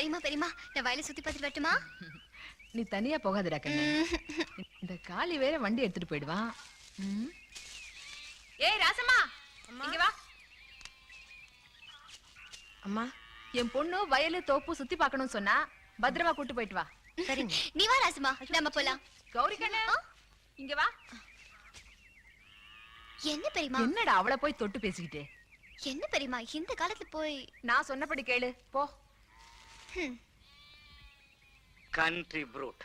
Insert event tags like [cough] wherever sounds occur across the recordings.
பெரியமா பெரியமா நான் வயலை சுத்தி பார்த்துட்டு வரட்டுமா? [laughs] நீ தனியா போகாதடா கண்ணு. இந்த காளி வேற வண்டி எடுத்துட்டு போயிடுவான் ம். ஏய் ராசம்மா இங்க வா. அம்மா என் பொண்ணு வயலு தோப்பு சுத்தி பார்க்கணும்னு சொன்னா பத்திரமா கூட்டு போயிட்டு வா. சரிங்க. நீ வா ராசுமா நம்ம போலாம். கௌரி கண்ணு இங்க வா. என்ன பெரியமா என்னடா அவளை போய் தொட்டு பேசிக்கிட்டு? என்ன பெரியமா இந்த காலத்துல போய் நான் சொன்னபடி கேளு போ. கண்ட்ரி ப்ரூட்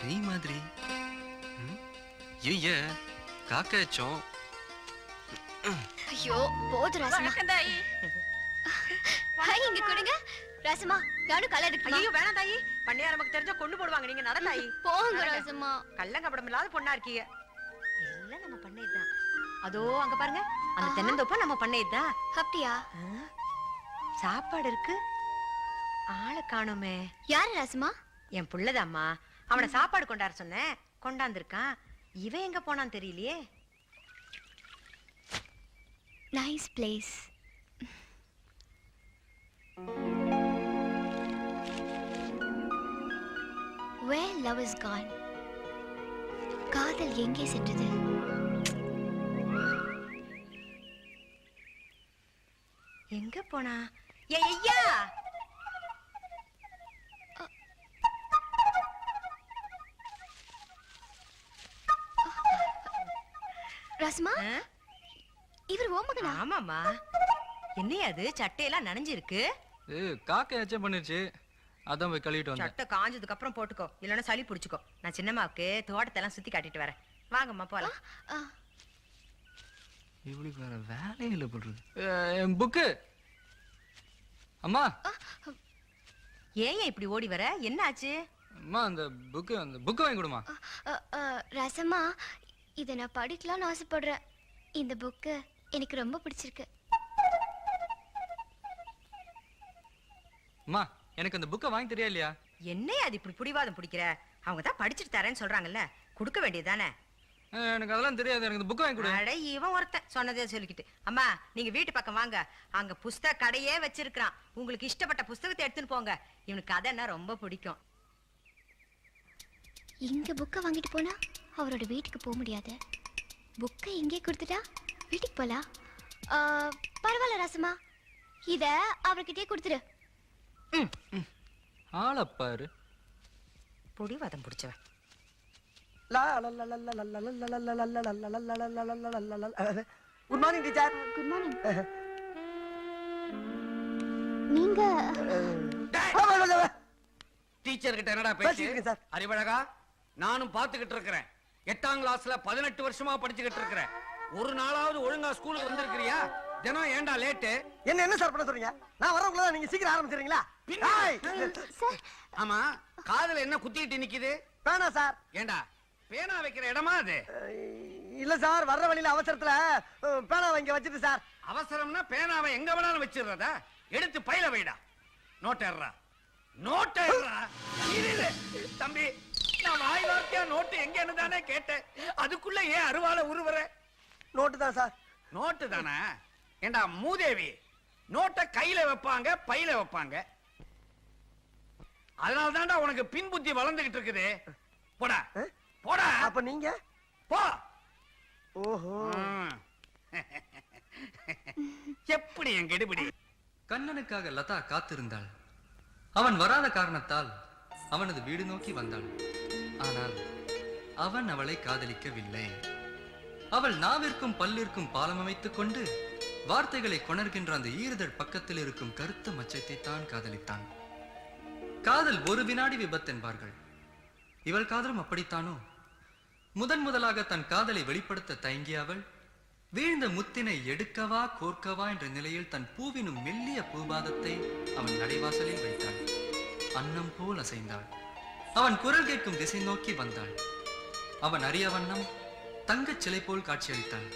நெய் மாதிரி? ஐய காக்காச்சும் ஐயோ போது ராசுமா ஹாய் இங்க கொடுங்க. ராசுமா நானும் கலர் எடுக்கணுமா ஐயோ வேணாம் தாயி. பண்ணையார் நமக்கு தெரிஞ்சா கொண்டு போடுவாங்க. நீங்க நட தாயி. போங்க ராசுமா கள்ளங்கப்படம் இல்லாத பொண்ணா இருக்கீங்க. எல்லாம் நம்ம பண்ணையதுதான். அதோ அங்க பாருங்க. அந்த தென்னந்தோப்பா நம்ம பண்ணையதுதான். அப்படியா? சாப்பாடு இருக்கு. ஆளை காணோமே. யாரு ராசுமா என் புள்ளதாம்மா. அவனை சாப்பாடு கொண்டார சொன்னேன். கொண்டாந்துருக்கான். இவன் எங்க போனான்னு தெரியலையே. Nice place Where love is gone காதல் எங்கே சென்றது? எங்க போனா? ஐயா! ராசுமா ஆ? இவர் ஓமகனா ஆமாம்மா. என்னையா அது? சட்டையெல்லாம் நனைஞ்சிருக்கு. ஏ காக்கா எச்சம் பண்ணிருச்சு. அதான் போய் கழுவிட்டு வந்தேன். சட்டை காஞ்சதுக்கு அப்புறம் போட்டுக்கோ. இல்லைன்னா சளி பிடிச்சுக்கோ. நான் சின்னம்மாவுக்கு தோட்டத்தெல்லாம் சுத்தி காட்டிட்டு வரேன். வாங்கம்மா போலாம். இவளுக்கு வேற வேலையே இல்லை போடுறது என் புக்கு அம்மா. ஏன் இப்படி ஓடி வர? என்ன ஆச்சு அம்மா அந்த புக்கு அந்த புக்கு வாங்கி கொடுமா ரசமா இதை நான் படிக்கலாம்னு ஆசைப்படுறேன். இந்த புக்கு எனக்கு ரொம்ப பிடிச்சிருக்கு. அம்மா. எனக்கு அந்த புக்கை வாங்கி தெரியா இல்லையா? என்னையா அது இப்படி பிடிவாதம் பிடிக்கிற? அவங்க தான் படிச்சுட்டு தரேன்னு சொல்றாங்கல்ல. கொடுக்க வேண்டியதுதானே எனக்கு அதெல்லாம் தெரியாது. எனக்கு இந்த புக்கை வாங்கி கொடு. அட இவன் ஒருத்தன் சொன்னதே சொல்லிக்கிட்டு. அம்மா நீங்க வீட்டு பக்கம் வாங்க. அங்க புஸ்தக கடையே வச்சிருக்கான் உங்களுக்கு இஷ்டப்பட்ட புஸ்தகத்தை எடுத்துன்னு போங்க. இவனுக்கு கதைன்னா ரொம்ப பிடிக்கும். இங்க புக்கை வாங்கிட்டு போனா அவரோட வீட்டுக்கு போக முடியாது. புக்கை இங்கே கொடுத்துட்டா வீட்டுக்கு போலாம். ஆ, பரவாயில்ல ரசமா இத அவர்கிட்டயே கொடுத்துரு. ஆளப்பாரு பிடிவாதம் பிடிச்சவன் good morning teacher good morning நீங்க டீச்சர் கிட்ட என்னடா இருக்கேன் சார். அறிவழகா நானும் பாத்துக்கிட்டு இருக்கிறேன் எட்டாம் கிளாஸ்ல பதினெட்டு வருஷமா படிச்சுக்கிட்டு இருக்கிறேன் ஒரு நாளாவது ஒழுங்கா ஸ்கூலுக்கு வந்திருக்கிறியா தினம் ஏன்டா லேட்டு என்ன என்ன சார் பண்ண சொல்றீங்க? நான் வரக்குள்ள நீங்க சீக்கிரம் சார் ஆமா காதுல என்ன குத்திட்டு நிக்குது? வேணாம் சார் ஏண்டா பேனா வைக்கிற இடமா அது? இல்ல சார் வர்ற வழியில அவசரத்துல அஹ், பேனா வாங்கி வச்சுட்டு சார் அவசரம்னா பேனாவை எங்க வேணாலும் வச்சிடுறதா? எடுத்து பையில வைடா. நோட்டேறா நோட்டேறா இரு தம்பி நான் வாய் வார்த்தையா நோட்டு எங்கன்னு தானே கேட்டேன். அதுக்குள்ள ஏன் அருவால உருவற? நோட்டு தான் சார் நோட்டு தானே? ஏண்டா மூதேவி? நோட்டை கையில வைப்பாங்க பையில வைப்பாங்க. அதனால தான்டா உனக்கு பின் புத்தி வளர்ந்துகிட்டு இருக்குது. போடா? போடா. அப்ப நீங்க? போ. ஓஹோ. [laughs] எப்படி என் கெடுபிடி? கண்ணனுக்காக லதா காத்திருந்தாள். அவன் வராத காரணத்தால் அவனது வீடு நோக்கி வந்தாள். ஆனால் அவன் அவளை காதலிக்கவில்லை. அவள் நாவிற்கும் பல்லிற்கும் பாலம் அமைத்துக் கொண்டு வார்த்தைகளை கொணர்கின்ற அந்த ஈறுதல் பக்கத்தில் இருக்கும் கருத்த மச்சத்தை தான் காதலித்தான். காதல் ஒரு வினாடி விபத்தென்பார்கள் இவள் காதலும் அப்படித்தானோ? முதன் முதலாக தன் காதலை வெளிப்படுத்த தயங்கிய அவள் வீழ்ந்த முத்தினை எடுக்கவா கோர்க்கவா என்ற நிலையில் தன் பூவினும் மெல்லிய பூபாதத்தை அவன் நடைவாசலில் வைத்தாள். அன்னம் போல் அசைந்தாள். அவன் குரல் கேட்கும் திசை நோக்கி வந்தாள். அவன் அறிய வண்ணம் தங்கச் சிலை போல் காட்சியளித்தான்.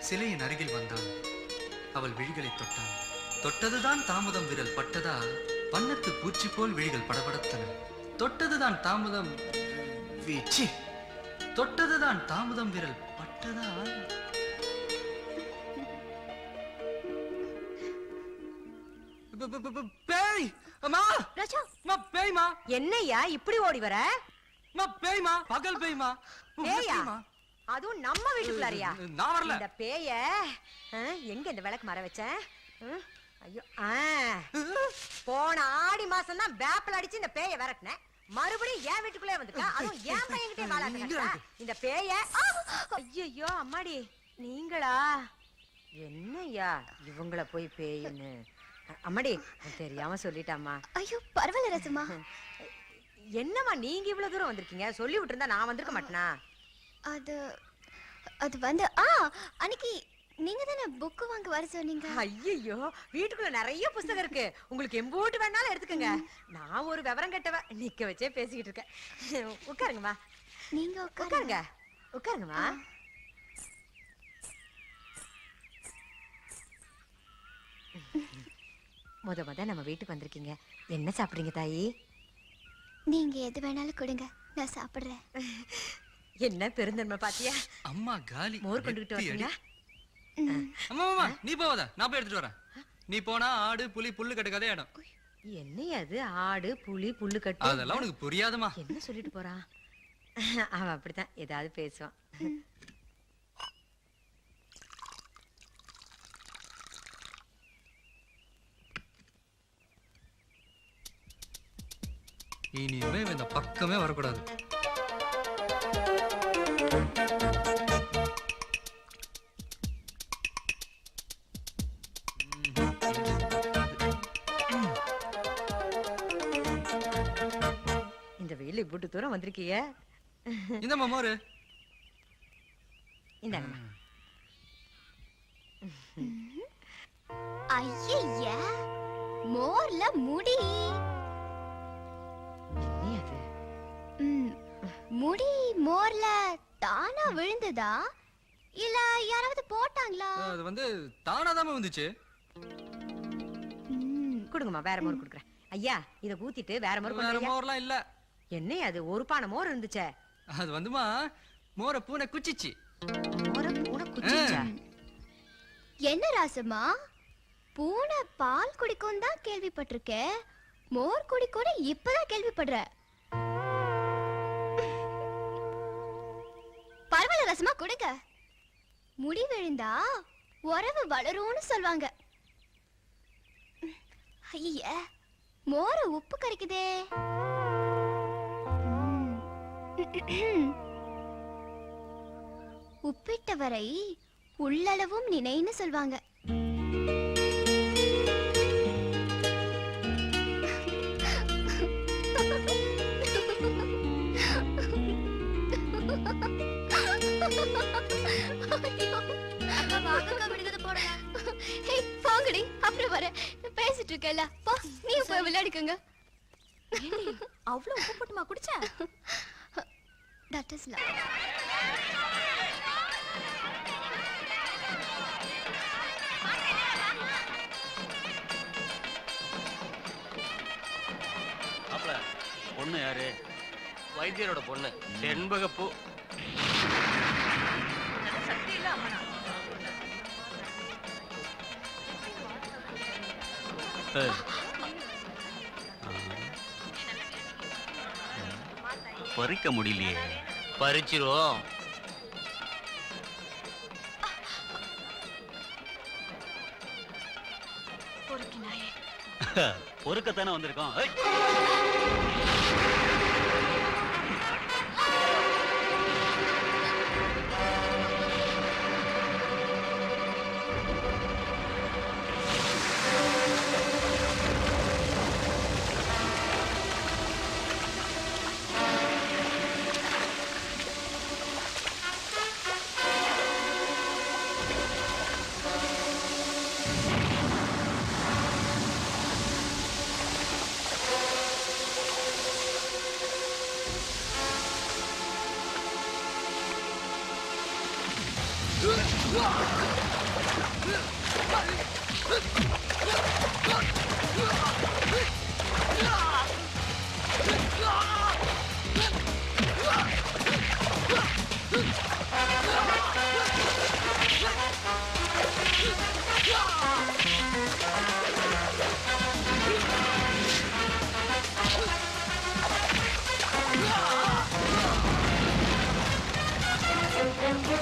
சிலையின் அருகில் வந்தான். அவள் விழிகளை தொட்டான் தொட்டதுதான் தாமதம் விரல் பட்டதால் வண்ணத்து பூச்சி போல் விழிகள் படபடத்தன. தொட்டதுதான் தாமதம் வீச்சி. தொட்டதுதான் தாமதம் விரல் பட்டதால் பேய்! அம்மா! ராஜா! அம்மா பேய்மா! என்னய்யா இப்படி ஓடி வர? அம்மா பேய்மா! பகல் பேய்மா! பேய்மா. அதுவும் நம்ம வீட்டுக்குள்ளாரியா? நான் வரல. இந்த பேய எங்க இந்த விளக்கு மர வச்சேன் ஐயோ போன ஆடி மாசம் தான் வேப்பல் அடிச்சு இந்த பேய விரட்டினேன் மறுபடியும் என் வீட்டுக்குள்ளே வந்துட்டா. அதுவும் என் பையன்கிட்டே வாழாட்ட. இந்த பேய ஐயோ அம்மாடி நீங்களா? என்னய்யா இவங்கள போய் பேயின்னு? அம்மாடி தெரியாம சொல்லிட்டாம்மா. ஐயோ பரவாயில்ல ரசமா என்னம்மா நீங்க இவ்வளவு தூரம் வந்திருக்கீங்க? சொல்லி விட்டுருந்தா நான் வந்திருக்க மாட்டேனா? அது அது வந்து ஆ அன்னைக்கு நீங்க தானே புக்கு வாங்க வர சொன்னீங்க? ஐயோ வீட்டுக்குள்ள நிறைய புஸ்தகம் இருக்கு. உங்களுக்கு எம்போட்டு வேணாலும் எடுத்துக்கங்க. நான் ஒரு விவரம் கெட்டவ நிக்க வச்சே பேசிக்கிட்டு இருக்கேன். [laughs] உட்காருங்கம்மா. நீங்க உட்காருங்க. உட்காருங்க. உட்காருங்கம்மா. முத முத நம்ம வீட்டுக்கு வந்திருக்கீங்க. என்ன சாப்பிடுறீங்க தாயி? நீங்க எது வேணாலும் கொடுங்க. நான் சாப்பிடுறேன். [laughs] என்ன பெருந்தன்மை பாத்தியா? அம்மா காலி. மோர் கொண்டுகிட்டு. வரீங்களா. அம்மா அம்மா நீ போவாத நான் போய் எடுத்துட்டு வரேன். நீ போனா ஆடு புலி புல்லு கட்டு கதை இடம். என்ன அது ஆடு புலி புல்லு கட்டு. அதெல்லாம் உனக்கு புரியாதமா என்ன சொல்லிட்டு போறான் அவன் அப்படித்தான். ஏதாவது பேசுவான். இனிமே இந்த பக்கமே வரக்கூடாது. இந்த வெயில் இவ்வளவு தூரம் வந்திருக்கீங்க இந்த மோரு இந்தாங்கம்மா. ஐய மோர்ல முடி. முடி மோர்ல தானா விழுந்ததா? இல்ல யாராவது போட்டாங்களா? அது வந்து தானாதாம வந்துச்சு ம், கொடுங்கம்மா வேற மோர் கொடுக்குறேன். ஐயா இத ஊத்திட்டு வேற மோர் வேற மோர்லாம் இல்ல. என்ன அது ஒரு பானை மோர் இருந்துச்சே. அது வந்துமா மோரை பூனை குச்சிச்சு. மோர பூனை குச்சிச்சா? என்ன ராசம்மா? பூனை பால் குடிக்கும் தான் கேள்விப்பட்டிருக்கேன் மோர் குடிக்கும்னு இப்பதான் கேள்விப்படுறேன். பரவாயில்ல கொடுங்க. முடி விழுந்தா உறவு வளரும்னு சொல்வாங்க. ஐய மோர உப்பு கரைக்குதே. உப்பிட்டவரை உள்ளளவும் நினைன்னு சொல்வாங்க. ஏய், போங்கடி அப்புறம் நான் பேசிட்டு இருக்கேன்ல. போ நீ போய் விளையாடிக்கோங்க. அவ்வளவு உப்பு போட்டுமா குடிச்ச? தட் இஸ் லவ் மாப்ள பொண்ணு யாரு? வைத்தியரோட பொண்ணு. செண்பகப்பூ பறிக்க முடியலையே. பறிச்சிரும் [laughs] பொறுக்கத்தானே வந்திருக்கோம். இனிமே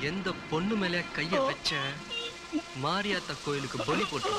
எந்த பொண்ணு மேல கைய வச்ச மாரியாத்தா கோயிலுக்கு பலி போட்டு